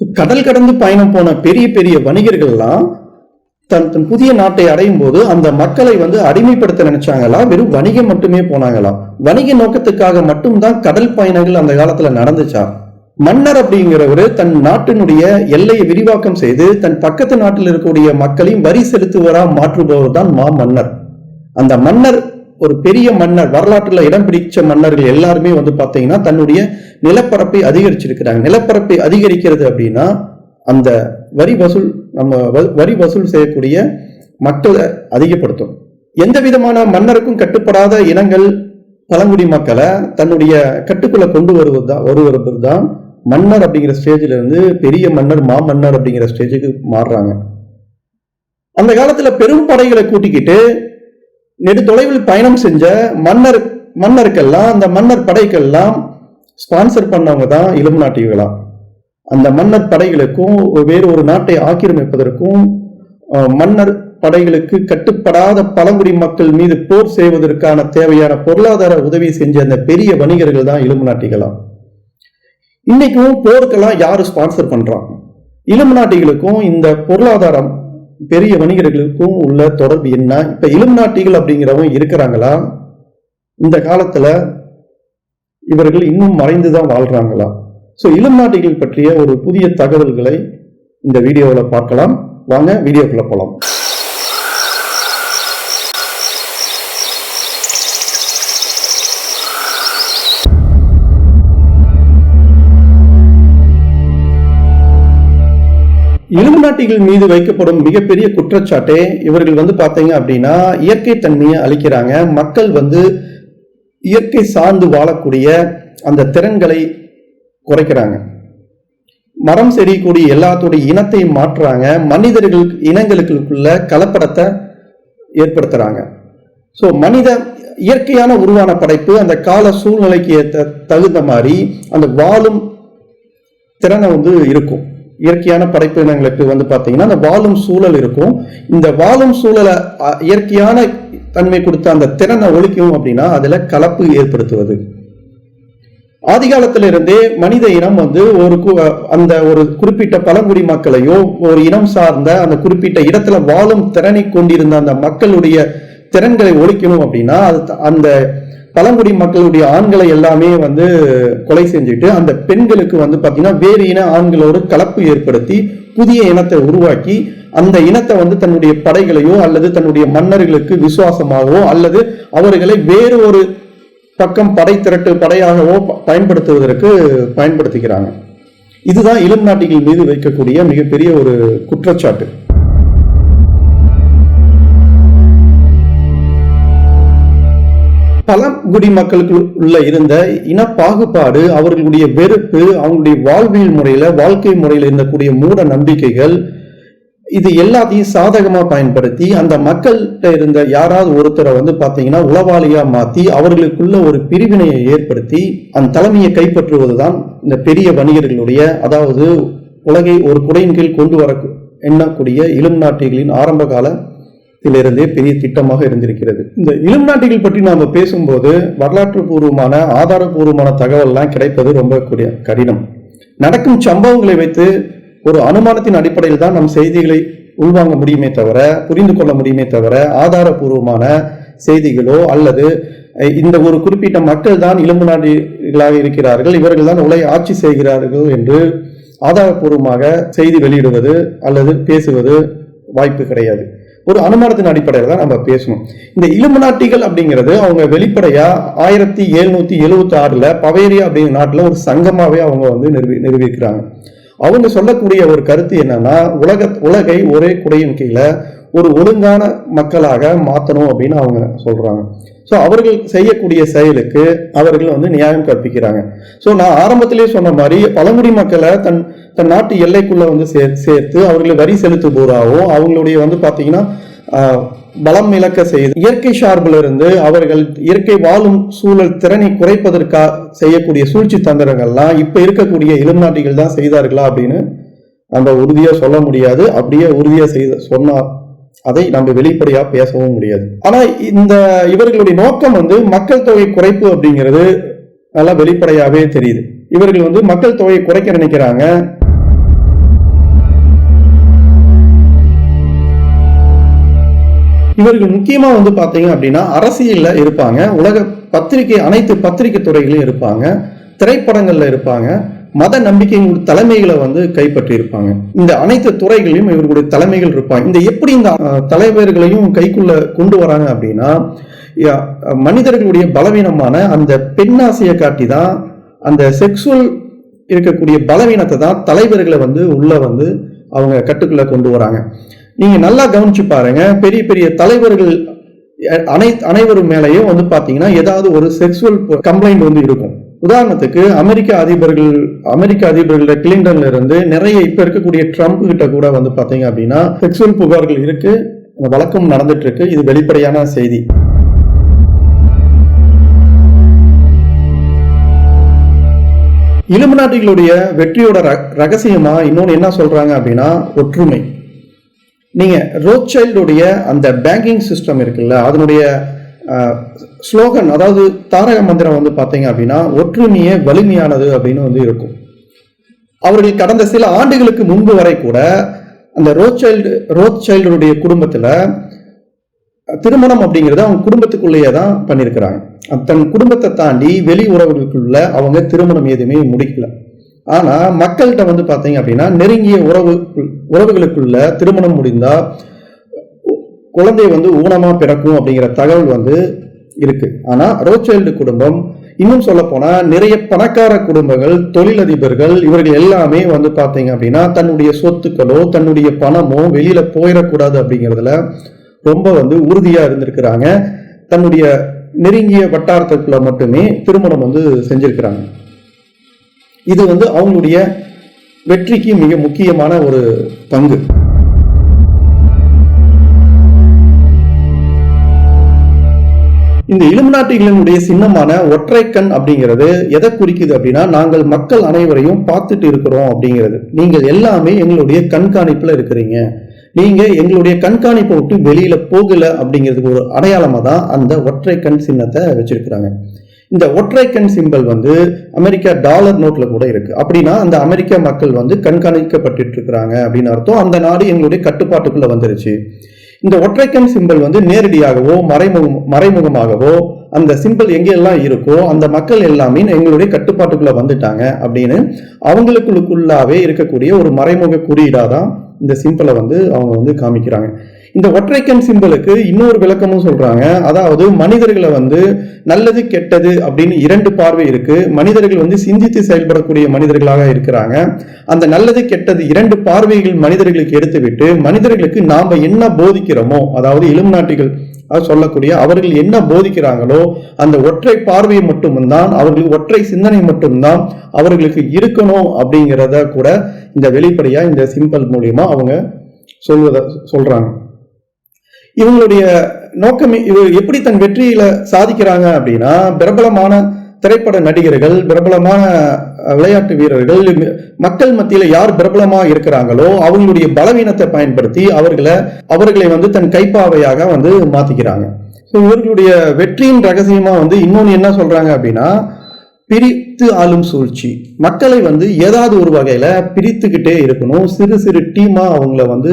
கடல் கடந்து பயணம் போன பெரிய பெரிய வணிகர்கள்லாம் தன் தன் புதிய நாட்டை அடையும் போது அந்த மக்களை வந்து அடிமைப்படுத்த நினைச்சாங்களா? வெறும் வணிகம் மட்டுமே போனாங்களா? வணிக நோக்கத்துக்காக மட்டும்தான் கடல் பயணங்கள் அந்த காலத்துல நடந்துச்சா? மன்னர் அப்படிங்கிறவரு தன் நாட்டினுடைய எல்லையை விரிவாக்கம் செய்து தன் பக்கத்து நாட்டில் இருக்கக்கூடிய மக்களையும் வரி செலுத்துவரா மாற்றுபவர் தான் மா மன்னர். அந்த மன்னர் ஒரு பெரிய மன்னர் வரலாற்றுல இடம் பிடிச்ச மன்னர்கள் எல்லாருமே வந்து பார்த்தீங்கன்னா தன்னுடைய நிலப்பரப்பை அதிகரிச்சிருக்கிறாங்க. நிலப்பரப்பை அதிகரிக்கிறது அப்படின்னா அந்த வரி வசூல் நம்ம வரி வசூல் செய்யக்கூடிய மக்களை அதிகப்படுத்தும். எந்த விதமான மன்னருக்கும் கட்டுப்படாத இனங்கள் பழங்குடி மக்களை தன்னுடைய கட்டுக்குள்ள கொண்டு வருவது தான் வருவது தான் மன்னர் அப்படிங்கிற ஸ்டேஜ்ல இருந்து பெரிய மன்னர் மாமன்னர் அப்படிங்கிற ஸ்டேஜுக்கு மாறுறாங்க. அந்த காலத்துல பெரும் படைகளை கூட்டிக்கிட்டு நெடு தொலைவில் பயணம் செஞ்ச மன்னர் மன்னருக்கெல்லாம் அந்த மன்னர் படைக்கெல்லாம் ஸ்பான்சர் பண்ணவங்க தான் இளம் நாட்டிகளாம் அந்த மன்னர் படைகளுக்கும் வேறு ஒரு நாட்டை ஆக்கிரமிப்பதற்கும் அஹ், மன்னர் படைகளுக்கு கட்டுப்படாத பழங்குடி மக்கள் மீது போர் செய்வதற்கான தேவையான பொருளாதார உதவி செஞ்ச அந்த பெரிய வணிகர்கள் தான் இளம் நாட்டிகளாம் இன்னைக்கும் போருக்கெல்லாம் யாரு ஸ்பான்சர் பண்றான் இளம் நாட்டிகளுக்கும் இந்த பொருளாதாரம் பெரிய வணிகர்களுக்கும் உள்ள தொடர்பு என்ன? இப்ப இளம் நாட்டிகள் அப்படிங்கிறவங்க இருக்கிறாங்களா? இந்த காலத்துல இவர்கள் இன்னும் மறைந்துதான் வாழ்றாங்களா? சோ இளம் நாட்டிகள் பற்றிய ஒரு புதிய தகவல்களை இந்த வீடியோவில் பார்க்கலாம். வாங்க வீடியோக்குள்ள போகலாம் இலுமினாட்டிகள் மீது வைக்கப்படும் மிகப்பெரிய குற்றச்சாட்டே இவர்கள் வந்து பார்த்தீங்க அப்படின்னா இயற்கை தன்மையை அழிக்கிறாங்க. மக்கள் வந்து இயற்கை சார்ந்து வாழக்கூடிய அந்த திறன்களை குறைக்கிறாங்க. மரம் செடி கொடி எல்லாத்துடைய இனத்தை மாற்றுறாங்க. மனிதர்கள் இனங்களுக்குள்ள கலப்படத்தை ஏற்படுத்துறாங்க. ஸோ மனித இயற்கையான உருவான படைப்பு அந்த கால சூழ்நிலைக்கு ஏத்த தகுந்த மாதிரி அந்த வாழும் திறனை வந்து இருக்கும். இயற்கையான படைப்பு இனங்களுக்கு வந்து பார்த்தீங்கன்னா அந்த வாழும் சூழல் இருக்கும். இந்த வாழும் சூழலை இயற்கையான தன்மை கொடுத்த அந்த திறனை ஒழிக்கும் அப்படின்னா அதுல கலப்பு ஏற்படுத்துவது. ஆதிகாலத்திலிருந்தே மனித இனம் வந்து ஒரு கு- அந்த ஒரு குறிப்பிட்ட பழங்குடி மக்களையோ ஒரு இனம் சார்ந்த அந்த குறிப்பிட்ட இடத்துல வாழும் திறனை கொண்டிருந்த அந்த மக்களுடைய திறன்களை ஒழிக்கணும் அப்படின்னா அது அந்த பழங்குடி மக்களுடைய ஆண்களை எல்லாமே வந்து கொலை செஞ்சுட்டு அந்த பெண்களுக்கு வந்து பார்த்தீங்கன்னா வேறு இன ஆண்களோடு கலப்பு ஏற்படுத்தி புதிய இனத்தை உருவாக்கி அந்த இனத்தை வந்து தன்னுடைய படைகளையோ அல்லது தன்னுடைய மன்னர்களுக்கு விசுவாசமாகவோ அல்லது அவர்களை வேறு ஒரு பக்கம் படை திரட்டு படையாகவோ பயன்படுத்துவதற்கு பயன்படுத்திக்கிறாங்க. இதுதான் இளம் நாட்டிகள் மீது வைக்கக்கூடிய மிகப்பெரிய ஒரு குற்றச்சாட்டு. பழங்குடி மக்களுக்கு உள்ள இருந்த இன பாகுபாடு அவர்களுடைய வெறுப்பு அவங்களுடைய வாழ்வியல் முறையில வாழ்க்கை முறையில் இருந்தக்கூடிய மூட நம்பிக்கைகள் இது எல்லாத்தையும் சாதகமா பயன்படுத்தி அந்த மக்கள்கிட்ட இருந்த யாராவது ஒருத்தரை வந்து பாத்தீங்கன்னா உளவாளியா மாத்தி அவர்களுக்குள்ள ஒரு பிரிவினையை ஏற்படுத்தி அந்த தலைமையை கைப்பற்றுவதுதான் இந்த பெரிய வணிகர்களுடைய அதாவது உலகை ஒரு குடையின் கீழ் கொண்டு வர எண்ணக்கூடிய இளம் நாட்டிகளின் ஆரம்ப காலத்திலிருந்தே பெரிய திட்டமாக இருந்திருக்கிறது. இந்த இளம் நாட்டிகள் பற்றி நாம பேசும்போது வரலாற்று பூர்வமான ஆதாரபூர்வமான தகவல்லாம் கிடைப்பது ரொம்ப கூடிய கடினம். நடக்கும் சம்பவங்களை வைத்து ஒரு அனுமானத்தின் அடிப்படையில் தான் நம் செய்திகளை உள்வாங்க முடியுமே தவிர புரிந்து கொள்ள முடியுமே தவிர ஆதாரபூர்வமான செய்திகளோ அல்லது இந்த ஒரு குறிப்பிட்ட மக்கள் தான் இளம்பு நாடுகளாக இருக்கிறார்கள் இவர்கள் தான் உலகை ஆட்சி செய்கிறார்கள் என்று ஆதாரபூர்வமாக செய்தி வெளியிடுவது அல்லது பேசுவது வாய்ப்பு கிடையாது. ஒரு அனுமானத்தின் அடிப்படையில் தான் நம்ம பேசணும். இந்த இலுமினாட்டிகள் அப்படிங்கிறது அவங்க வெளிப்படையா ஆயிரத்தி எழுநூத்தி எழுவத்தி ஆறுல பவேரியா அப்படிங்கிற நாட்டில் ஒரு சங்கமாவே அவங்க வந்து நிறுவி நிறுவிக்கிறாங்க அவங்க சொல்லக்கூடிய ஒரு கருத்து என்னன்னா உலக உலகை ஒரே குடையின் கீழே ஒரு ஒழுங்கான மக்களாக மாத்தணும் அப்படின்னு அவங்க சொல்றாங்க. ஸோ அவர்கள் செய்யக்கூடிய செயலுக்கு அவர்கள் வந்து நியாயம் கற்பிக்கிறாங்க. ஸோ நான் ஆரம்பத்திலே சொன்ன மாதிரி பழங்குடி மக்களை தன் தன் நாட்டு எல்லைக்குள்ளே வந்து சே சேர்த்து அவர்களை வரி செலுத்துபவராகவும் அவங்களுடைய வந்து பார்த்தீங்கன்னா பலம் இழக்க செய்து இயற்கை சார்பில் இருந்து அவர்கள் இயற்கை வாழும் சூழல் திறனை குறைப்பதற்காக செய்யக்கூடிய சூழ்ச்சி தந்திரங்கள்லாம் இப்போ இருக்கக்கூடிய இளம் நாட்டிகள் தான் செய்தார்களா அப்படின்னு நம்ம உறுதியாக சொல்ல முடியாது. அப்படியே உறுதியாக செய்த சொன்னா அதை நம்ம வெளிப்படையா பேசவும் முடியாது. ஆனா இந்த இவர்களுடைய நோக்கம் வந்து மக்கள் தொகை குறைப்பு அப்படிங்கிறது நல்லா வெளிப்படையாவே தெரியுது. இவர்கள் வந்து மக்கள் தொகையை குறைக்க நினைக்கிறாங்க. இவர்கள் முக்கியமா வந்து பாத்தீங்க அப்படின்னா அரசியல்ல இருப்பாங்க. உலக பத்திரிகை அனைத்து பத்திரிகை துறைகளும் இருப்பாங்க. திரைப்படங்கள்ல இருப்பாங்க. மத நம்பிக்கையின் தலைமைகளை வந்து கைப்பற்றி இருப்பாங்க இந்த அனைத்து துறைகளையும் இவர்களுடைய தலைமைகள் இருப்பாங்க. இந்த எப்படி இந்த தலைவர்களையும் கைக்குள்ள கொண்டு வராங்க அப்படின்னா மனிதர்களுடைய பலவீனமான அந்த பெண்ணாசையை காட்டி தான் அந்த செக்ஸுவல் இருக்கக்கூடிய பலவீனத்தை தான் தலைவர்களை வந்து உள்ள வந்து அவங்க கட்டுக்குள்ள கொண்டு வராங்க. நீங்க நல்லா கவனிச்சு பாருங்க பெரிய பெரிய தலைவர்கள் அனை அனைவரும் மேலேயும் வந்து பார்த்தீங்கன்னா ஏதாவது ஒரு செக்ஸுவல் கம்ப்ளைண்ட் வந்து இருக்கும். உதாரணத்துக்கு அமெரிக்க அதிபர்கள் அமெரிக்க அதிபர்கள கிளின்டன்ல இருந்து நிறைய இப்ப இருக்கக்கூடிய ட்ரம்ப் கிட்ட கூட வந்து பாத்தீங்க அப்படின்னா செக்ஸுவல் புகார்கள் இருக்கு வழக்கம் நடந்துட்டு இருக்கு இது வெளிப்படையான செய்தி. இலுமினாட்டிகளுடைய வெற்றியோட ர- ரகசியமா இன்னொன்னு என்ன சொல்றாங்க அப்படின்னா ஒற்றுமை. நீங்க ரோச்சைல்டுடைய அந்த பேங்கிங் சிஸ்டம் இருக்குல்ல அதனுடைய ஸ்லோகன் அதாவது தாரக மந்திரம் வந்து பார்த்தீங்க அப்படின்னா ஒற்றுமையே வலிமையானது அப்படின்னு வந்து இருக்கும். அவர்கள் கடந்த சில ஆண்டுகளுக்கு முன்பு வரை கூட அந்த ரோச்சைல்டு ரோச்சைல்டுடைய குடும்பத்துல திருமணம் அப்படிங்கிறது அவங்க குடும்பத்துக்குள்ளேயே தான் பண்ணியிருக்கிறாங்க. தன் குடும்பத்தை தாண்டி வெளி உறவுகளுக்குள்ள அவங்க திருமணம் எதுவுமே முடிக்கல. ஆனா மக்கள்கிட்ட வந்து பார்த்தீங்க அப்படின்னா நெருங்கிய உறவு உறவுகளுக்குள்ள திருமணம் முடிந்தா குழந்தை வந்து ஊனமாக பிறக்கும் அப்படிங்கிற தகவல் வந்து இருக்கு. ஆனால் ரோச்சைல்டு குடும்பம் இன்னும் சொல்ல போனா நிறைய பணக்கார குடும்பங்கள் தொழிலதிபர்கள் இவர்கள் எல்லாமே வந்து பார்த்தீங்க அப்படின்னா தன்னுடைய சொத்துக்களோ தன்னுடைய பணமோ வெளியில போயிடக்கூடாது அப்படிங்கிறதுல ரொம்ப வந்து உறுதியா இருந்திருக்கிறாங்க. தன்னுடைய நெருங்கிய வட்டாரத்துக்குள்ள மட்டுமே திருமணம் வந்து செஞ்சிருக்கிறாங்க. இது வந்து அவங்களுடைய வெற்றிக்கு மிக முக்கியமான ஒரு பங்கு. இந்த இலுமினாட்டிகளினுடைய சின்னமான ஒற்றை கண் அப்படிங்கிறது எதை குறிக்குது அப்படின்னா நாங்கள் மக்கள் அனைவரையும் பார்த்துட்டு இருக்கிறோம் அப்படிங்கிறது. நீங்கள் எல்லாமே எங்களுடைய கண்காணிப்புல இருக்கிறீங்க. நீங்க எங்களுடைய கண்காணிப்பை விட்டு வெளியில போகல அப்படிங்கிறதுக்கு ஒரு அடையாளமா தான் அந்த ஒற்றை கண் சின்னத்தை வச்சிருக்கிறாங்க. இந்த ஒற்றை கண் சிம்பல் வந்து அமெரிக்கா டாலர் நோட்ல கூட இருக்கு. அப்படின்னா அந்த அமெரிக்க மக்கள் வந்து கண்காணிக்கப்பட்டு இருக்கிறாங்க அப்படின்னு அர்த்தம். அந்த நாடு எங்களுடைய கட்டுப்பாட்டுக்குள்ள வந்துருச்சு. இந்த ஒற்றைக்கண் சிம்பல் வந்து நேரடியாகவோ மறைமுகம் மறைமுகமாகவோ அந்த சிம்பல் எங்கெல்லாம் இருக்கோ அந்த மக்கள் எல்லாமே எங்களுடைய கட்டுப்பாட்டுக்குள்ள வந்துட்டாங்க அப்படின்னு அவங்களுக்குள்ளாவே இருக்கக்கூடிய ஒரு மறைமுக குறியீடாக தான் இந்த சிம்பிளை வந்து அவங்க வந்து காமிக்கிறாங்க. இந்த ஒற்றைக்கண் சிம்பலுக்கு இன்னொரு விளக்கமும் சொல்றாங்க. அதாவது மனிதர்களை வந்து நல்லது கெட்டது அப்படின்னு இரண்டு பார்வை இருக்கு. மனிதர்கள் வந்து சிந்தித்து செயல்படக்கூடிய மனிதர்களாக இருக்கிறாங்க. அந்த நல்லது கெட்டது இரண்டு பார்வைகள் மனிதர்களுக்கு எடுத்துவிட்டு மனிதர்களுக்கு நாம என்ன போதிக்கிறோமோ அதாவது இலுமினாட்டிகள் அது சொல்லக்கூடிய அவர்கள் என்ன போதிக்கிறாங்களோ அந்த ஒற்றை பார்வை மட்டும்தான் அவர்கள் ஒற்றை சிந்தனை மட்டும்தான் அவர்களுக்கு இருக்கணும் அப்படிங்கிறத கூட இந்த வெளிப்படையா இந்த சிம்பிள் மூலியமா அவங்க சொல்வத சொல்றாங்க. இவங்களுடைய நோக்கம் இவர் எப்படி தன் வெற்றியில சாதிக்கிறாங்க அப்படின்னா பிரபலமான திரைப்பட நடிகர்கள் பிரபலமான விளையாட்டு வீரர்கள் மக்கள் மத்தியில யார் பிரபலமா இருக்கிறாங்களோ அவங்களுடைய பலவீனத்தை பயன்படுத்தி அவர்களை அவர்களை வந்து தன் கைப்பாவையாக வந்து மாத்திக்கிறாங்க. ஸோ இவர்களுடைய வெற்றியின் ரகசியமா வந்து இன்னொன்னு என்ன சொல்றாங்க அப்படின்னா பிரித்து ஆளும் சூழ்ச்சி. மக்களை வந்து ஏதாவது ஒரு வகையில பிரித்துக்கிட்டே இருக்கணும். சிறு சிறு டீமா அவங்கள வந்து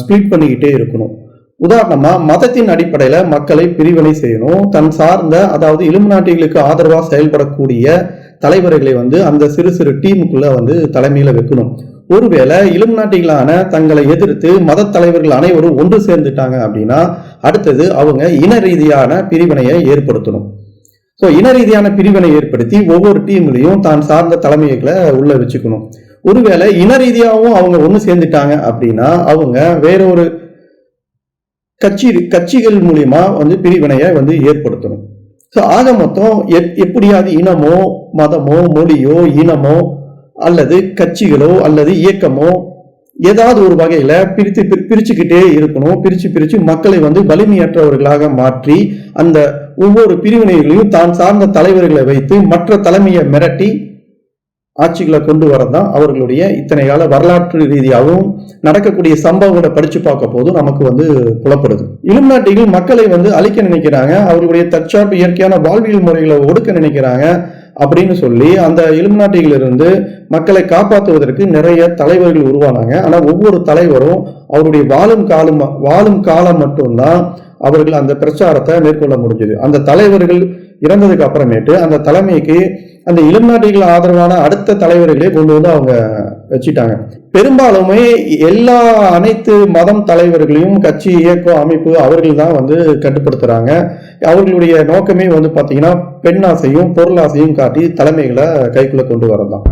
ஸ்பீட் பண்ணிக்கிட்டே இருக்கணும். உதாரணமா மதத்தின் அடிப்படையில மக்களை பிரிவினை செய்யணும். தன் சார்ந்த அதாவது இலுமினாட்டிகளுக்கு ஆதரவா செயல்படக்கூடிய தலைவர்களை வந்து அந்த சிறு சிறு டீமுக்குள்ள வந்து தலைமையில வைக்கணும். ஒருவேளை இலுமினாட்டிகளான தங்களை எதிர்த்து மத தலைவர்கள் அனைவரும் ஒன்று சேர்ந்துட்டாங்க அப்படின்னா அடுத்தது அவங்க இன ரீதியான பிரிவினையை ஏற்படுத்தணும். ஸோ இன ரீதியான பிரிவினை ஏற்படுத்தி ஒவ்வொரு டீம்லையும் தான் சார்ந்த தலைமைகளை உள்ள வச்சுக்கணும். ஒருவேளை இன ரீதியாகவும் அவங்க ஒன்று சேர்ந்துட்டாங்க அப்படின்னா அவங்க வேற ஒரு கட்சி கட்சிகள் மூலியமா வந்து பிரிவினையை வந்து ஏற்படுத்தணும். ஸோ ஆக மொத்தம் எப் எப்படியாவது இனமோ மதமோ மொழியோ இனமோ அல்லது கட்சிகளோ அல்லது இயக்கமோ ஏதாவது ஒரு வகையில பிரித்து பிரி- பிரிச்சுக்கிட்டே இருக்கணும். பிரிச்சு பிரிச்சு மக்களை வந்து வலிமையற்றவர்களாக மாற்றி அந்த ஒவ்வொரு பிரிவினைகளையும் தான் சார்ந்த தலைவர்களை வைத்து மற்ற தலைமையை மிரட்டி ஆட்சிகளை கொண்டு வரதான் அவர்களுடைய இத்தனை கால வரலாற்று ரீதியாகவும் நடக்கக்கூடிய சம்பவங்களை படிச்சு பார்க்க போதும் நமக்கு வந்து புலப்படுது. இலுமினாட்டிகள் மக்களை வந்து அழிக்க நினைக்கிறாங்க அவர்களுடைய தற்சார்பு இயற்கையான வாழ்வியல் முறைகளை ஒடுக்க நினைக்கிறாங்க அப்படின்னு சொல்லி அந்த இலுமினாட்டிகளிலிருந்து மக்களை காப்பாற்றுவதற்கு நிறைய தலைவர்கள் உருவானாங்க. ஆனால் ஒவ்வொரு தலைவரும் அவருடைய வாழும் காலம் வாழும் காலம் மட்டும்தான் அவர்கள் அந்த பிரச்சாரத்தை மேற்கொள்ள முடிஞ்சது. அந்த தலைவர்கள் இறந்ததுக்கு அப்புறமேட்டு அந்த தலைமைக்கு அந்த இளம் நாட்டிகள் ஆதரவான அடுத்த தலைவர்களே கொண்டு வந்து அவங்க வச்சிட்டாங்க. பெரும்பாலுமே எல்லா அனைத்து மதம் தலைவர்களையும் கட்சி இயக்கம் அமைப்பு அவர்கள் தான் வந்து கட்டுப்படுத்துறாங்க. அவர்களுடைய நோக்கமே வந்து பாத்தீங்கன்னா பெண்ணாசையும் பொருளாசையும் காட்டி தலைமைகளை கைக்குள்ள கொண்டு வரதான்.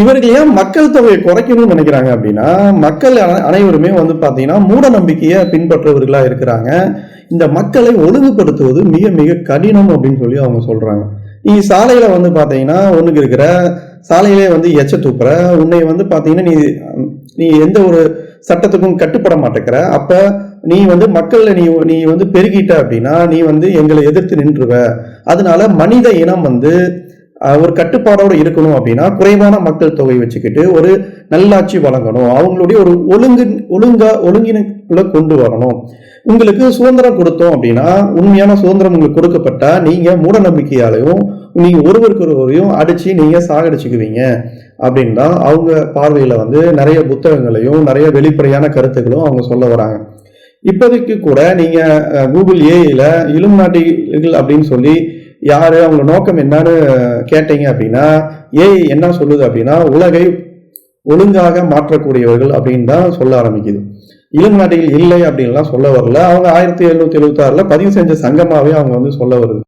இவர்கள் ஏன் மக்கள் தொகையை குறைக்கணும்னு நினைக்கிறாங்க அப்படின்னா மக்கள் அனைவருமே வந்து பாத்தீங்கன்னா மூட நம்பிக்கையை பின்பற்றவர்களா இருக்கிறாங்க. இந்த மக்களை ஒழுங்குபடுத்துவது மிக மிக கடினம் அப்படின்னு சொல்லி அவங்க சொல்றாங்க. நீ சாலையில வந்து பாத்தீங்கன்னா ஒண்ணுக்கு இருக்கிற சாலையிலே வந்து எச்ச துப்புற உன்னை வந்து பாத்தீங்கன்னா நீ நீ எந்த ஒரு சட்டத்துக்கும் கட்டுப்பட மாட்டேங்கிற அப்ப நீ வந்து மக்கள்ல நீ நீ வந்து பெருகிட்ட அப்படின்னா நீ வந்து எங்களை எதிர்த்து நின்றுவ. அதனால மனித இனம் வந்து ஒரு கட்டுப்பாடோட இருக்கணும் அப்படின்னா குறைவான மக்கள் தொகை வச்சுக்கிட்டு ஒரு நல்லாட்சி வழங்கணும். அவங்களுடைய ஒரு ஒழுங்கு ஒழுங்கா ஒழுங்கினுக்குள்ள கொண்டு வரணும். உங்களுக்கு சுதந்திரம் கொடுத்தோம் அப்படின்னா உண்மையான சுதந்திரம் உங்களுக்கு கொடுக்கப்பட்டா நீங்க மூட நம்பிக்கையாலையும் நீங்க ஒருவருக்கு ஒருவரையும் அடிச்சு நீங்க சாகடிச்சுக்குவீங்க. அப்படின்னு தான் அவங்க பார்வையில வந்து நிறைய புத்தகங்களையும் நிறைய வெளிப்படையான கருத்துக்களும் அவங்க சொல்ல வராங்க. இப்போதைக்கு கூட நீங்க அஹ், கூகுள் ஏஐல இலுமினாட்டிகள் அப்படின்னு சொல்லி யாரு அவங்க நோக்கம் என்னன்னு கேட்டீங்க அப்படின்னா ஏஐ என்ன சொல்லுது அப்படின்னா உலகை ஒழுங்காக மாற்றக்கூடியவர்கள் அப்படின்னு தான் சொல்ல ஆரம்பிக்குது. இளம் இல்லை அப்படின்லாம் சொல்ல வரல. அவங்க ஆயிரத்தி எழுநூத்தி எழுபத்தி ஆறுல பதிவு செஞ்ச சங்கமாவே அவங்க வந்து சொல்ல வருது.